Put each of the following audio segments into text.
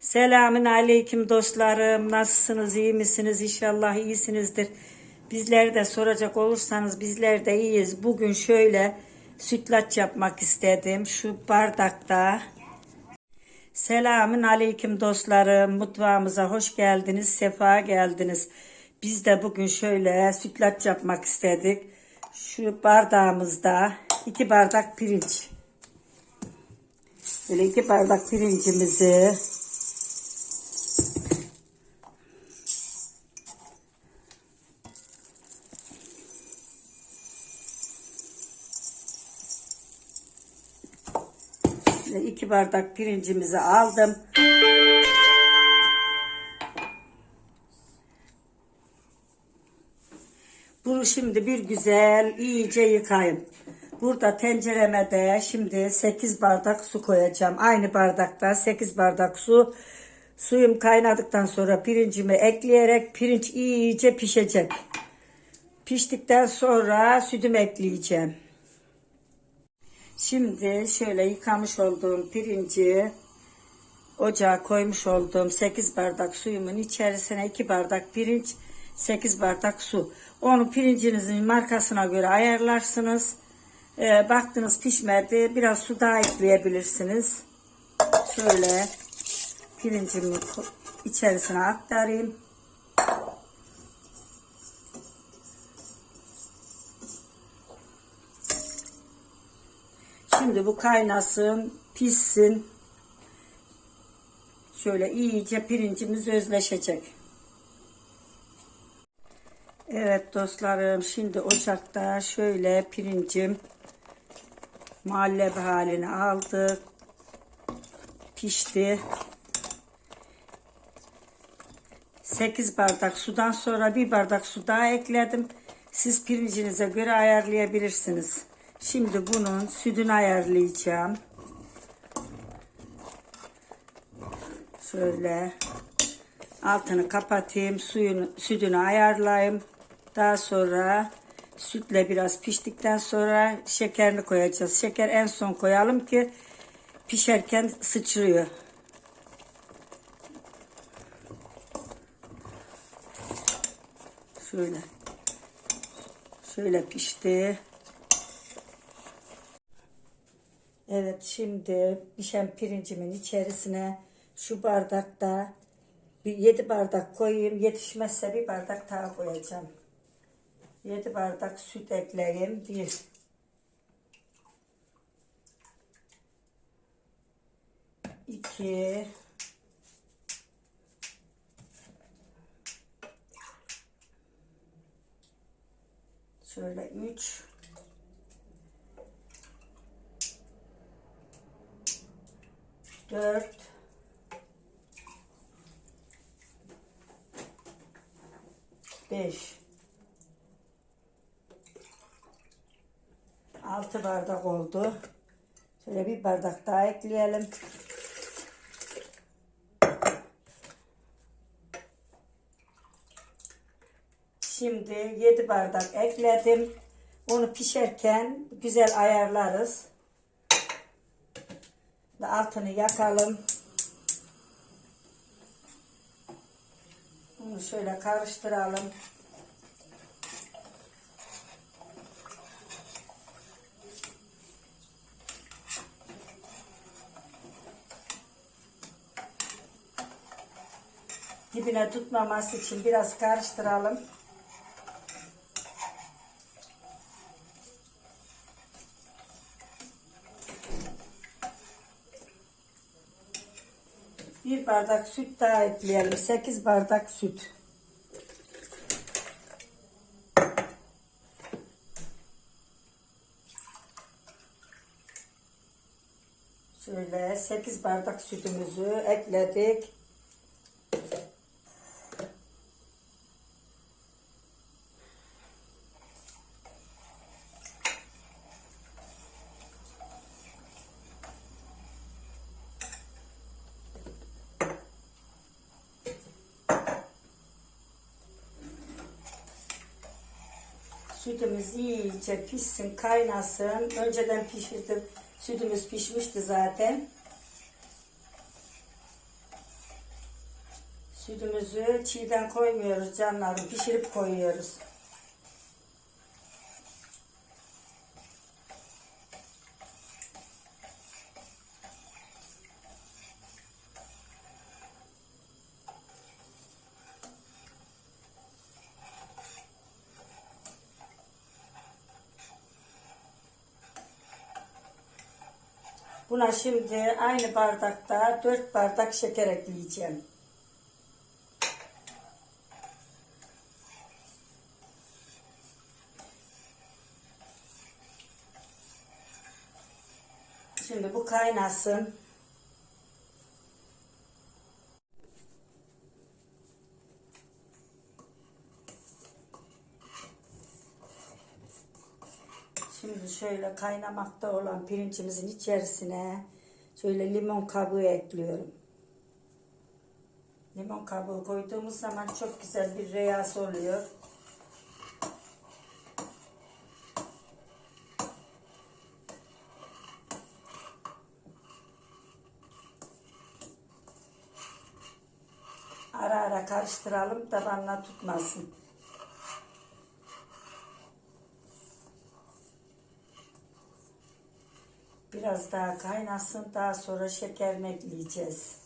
Selamün aleyküm dostlarım. Nasılsınız? iyi misiniz? İnşallah iyisinizdir. Bizleri de soracak olursanız bizler de iyiyiz. Bugün şöyle sütlaç yapmak istedim. Şu bardakta. Selamün aleyküm dostlarım. Mutfağımıza hoş geldiniz. Sefa geldiniz. Biz de bugün şöyle sütlaç yapmak istedik. Şu bardağımızda iki bardak pirinç. Böyle iki bardak pirincimizi iki bardak pirincimizi aldım. Bunu şimdi bir güzel iyice yıkayın. Burada tencereme de şimdi 8 bardak su koyacağım. Aynı bardakta 8 bardak su. Suyum kaynadıktan sonra pirincimi ekleyerek pirinç iyice pişecek. Piştikten sonra sütümü ekleyeceğim. Şimdi şöyle yıkamış olduğum pirinci ocağa koymuş olduğum 8 bardak suyumun içerisine 2 bardak pirinç 8 bardak su. Onu pirincinizin markasına göre ayarlarsınız. Ee, baktınız pişmedi biraz su daha ekleyebilirsiniz. Şöyle pirincimi içerisine aktarayım. Şimdi bu kaynasın, pişsin. Şöyle iyice pirincimiz özleşecek. Evet dostlarım şimdi ocakta şöyle pirincim muhallebi halini aldı. Pişti. 8 bardak sudan sonra bir bardak su daha ekledim. Siz pirincinize göre ayarlayabilirsiniz. Şimdi bunun sütünü ayarlayacağım. Şöyle altını kapatayım, suyunu, sütünü ayarlayayım. Daha sonra sütle biraz piştikten sonra şekerini koyacağız. Şeker en son koyalım ki pişerken sıçrıyor. Şöyle. Şöyle pişti. Evet şimdi pişen pirincimin içerisine şu bardakta bir 7 bardak koyayım. Yetişmezse bir bardak daha koyacağım. 7 bardak süt ekleyeyim. Bir. iki, Şöyle üç. Dört. Beş. Altı bardak oldu. Şöyle bir bardak daha ekleyelim. Şimdi 7 bardak ekledim. Onu pişerken güzel ayarlarız. Ve altını yakalım. Bunu şöyle karıştıralım. Dibine tutmaması için biraz karıştıralım. Bir bardak süt daha ekleyelim. 8 bardak süt. Şöyle 8 bardak sütümüzü ekledik. Sütümüz iyice pişsin, kaynasın. Önceden pişirdim. Sütümüz pişmişti zaten. Sütümüzü çiğden koymuyoruz canlarım. Pişirip koyuyoruz. Buna şimdi aynı bardakta 4 bardak şeker ekleyeceğim. Şimdi bu kaynasın. Şimdi şöyle kaynamakta olan pirincimizin içerisine şöyle limon kabuğu ekliyorum. Limon kabuğu koyduğumuz zaman çok güzel bir reyası oluyor. Ara ara karıştıralım tabanına tutmasın. Biraz daha kaynasın. Daha sonra şekerini ekleyeceğiz.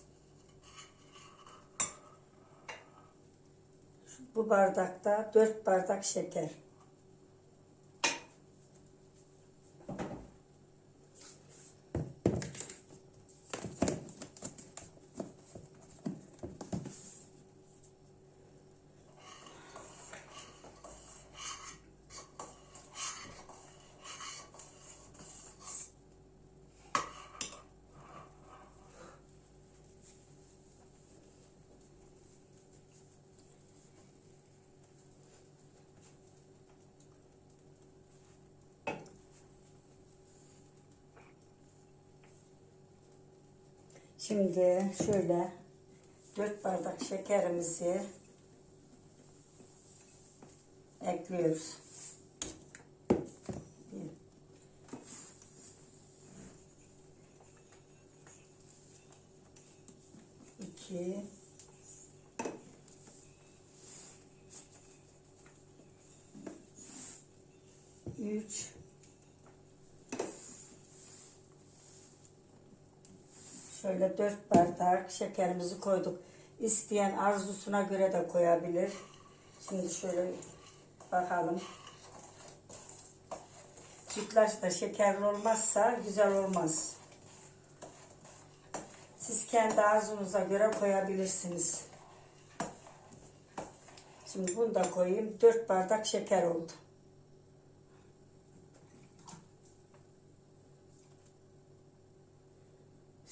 Bu bardakta 4 bardak şeker. Şimdi şöyle 4 bardak şekerimizi ekliyoruz. Bir. Üç. Şöyle dört bardak şekerimizi koyduk. İsteyen arzusuna göre de koyabilir. Şimdi şöyle bakalım. Sütlaç da şekerli olmazsa güzel olmaz. Siz kendi arzunuza göre koyabilirsiniz. Şimdi bunu da koyayım. 4 bardak şeker oldu.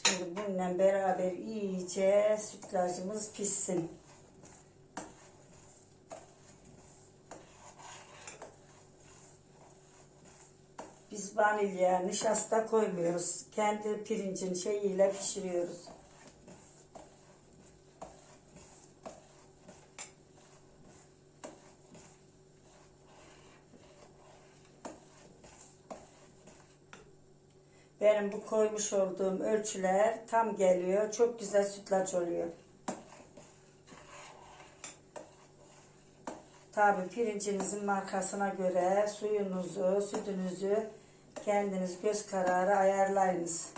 Şimdi bununla beraber iyice sütlacımız pişsin. Biz vanilya, nişasta koymuyoruz. Kendi pirincin şeyiyle pişiriyoruz. Benim bu koymuş olduğum ölçüler tam geliyor. Çok güzel sütlaç oluyor. Tabi pirincinizin markasına göre suyunuzu, sütünüzü kendiniz göz kararı ayarlayınız.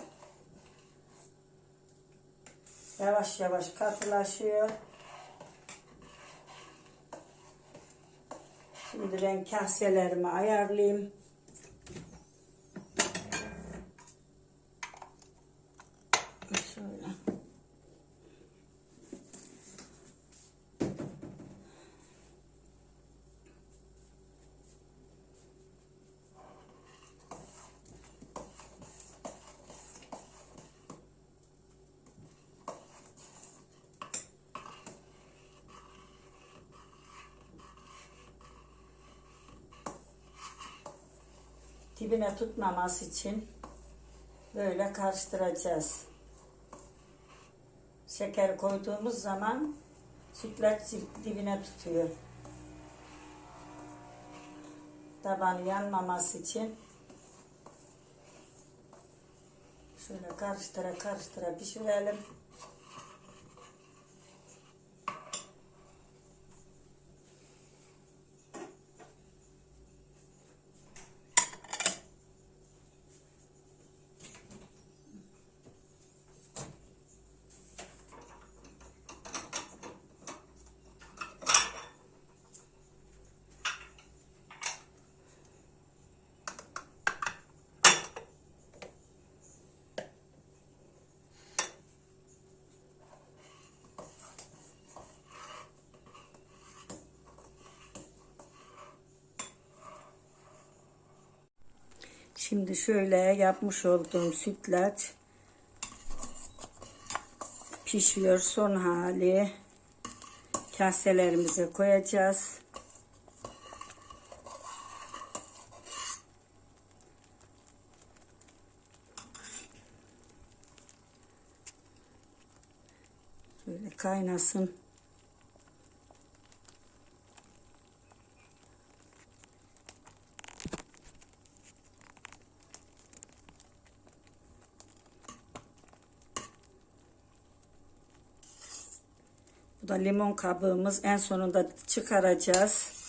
Yavaş yavaş katılaşıyor. Şimdi ben kaselerimi ayarlayayım. Şöyle. Dibine tutmaması için böyle karıştıracağız. Şeker koyduğumuz zaman sütlaç dibine tutuyor. Tabanı yanmaması için şöyle karıştıra karıştıra pişirelim. Şimdi şöyle yapmış olduğum sütlaç pişiyor son hali. Kaselerimize koyacağız. Böyle kaynasın. Da limon kabığımız. En sonunda çıkaracağız.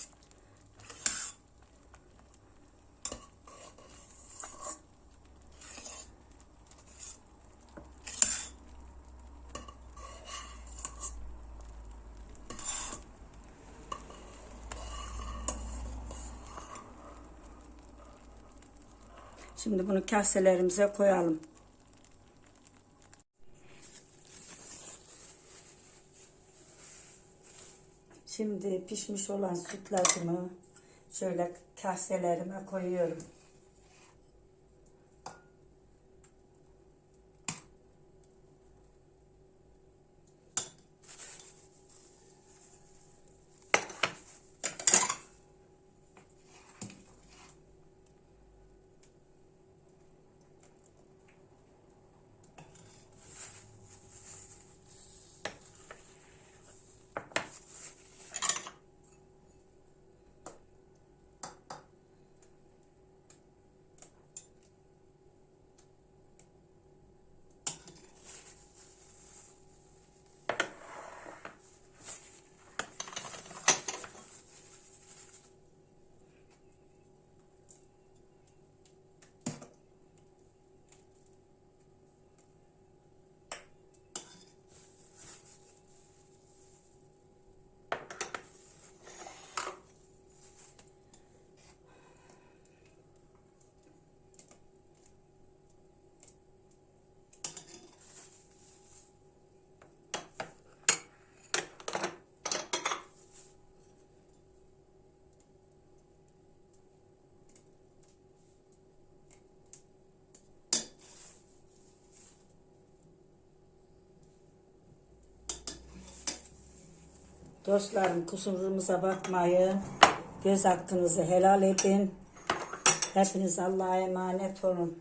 Şimdi bunu kaselerimize koyalım. Şimdi pişmiş olan sütlacımı şöyle kaselerime koyuyorum. Dostlarım kusurumuza bakmayın. Göz hakkınızı helal edin. Hepiniz Allah'a emanet olun.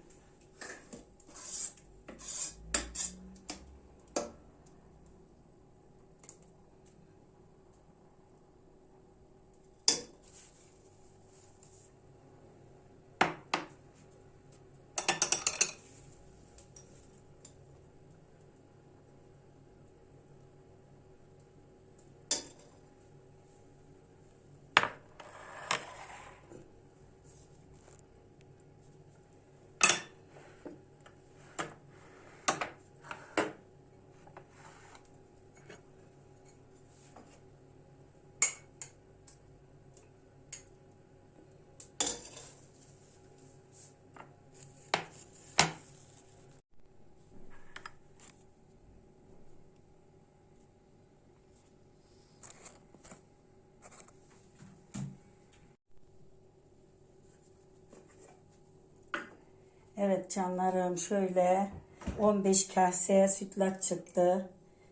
Evet canlarım şöyle 15 kase sütlaç çıktı.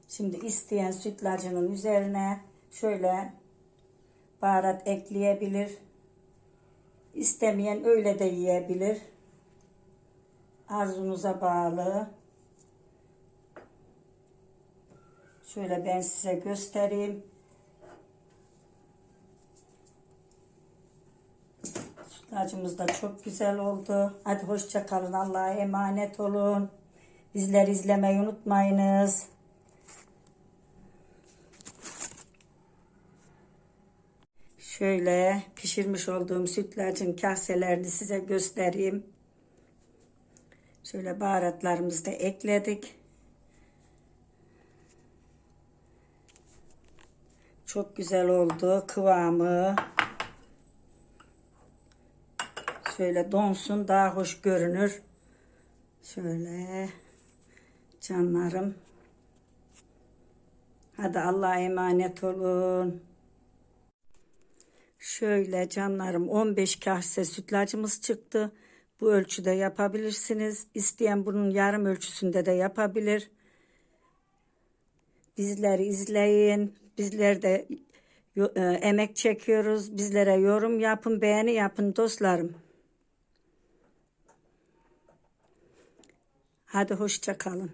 Şimdi isteyen sütlacının üzerine şöyle baharat ekleyebilir. İstemeyen öyle de yiyebilir. Arzunuza bağlı. Şöyle ben size göstereyim. Sütlacımız da çok güzel oldu. Hadi hoşça kalın. Allah'a emanet olun. Bizleri izlemeyi unutmayınız. Şöyle pişirmiş olduğum sütlacın kaselerini size göstereyim. Şöyle baharatlarımızı da ekledik. Çok güzel oldu kıvamı. Şöyle donsun daha hoş görünür. Şöyle canlarım. Hadi Allah'a emanet olun. Şöyle canlarım 15 kase sütlacımız çıktı. bu ölçüde yapabilirsiniz. İsteyen bunun yarım ölçüsünde de yapabilir. Bizleri izleyin. Bizler de e, emek çekiyoruz. Bizlere yorum yapın, beğeni yapın dostlarım. Hadi hoşça kalın.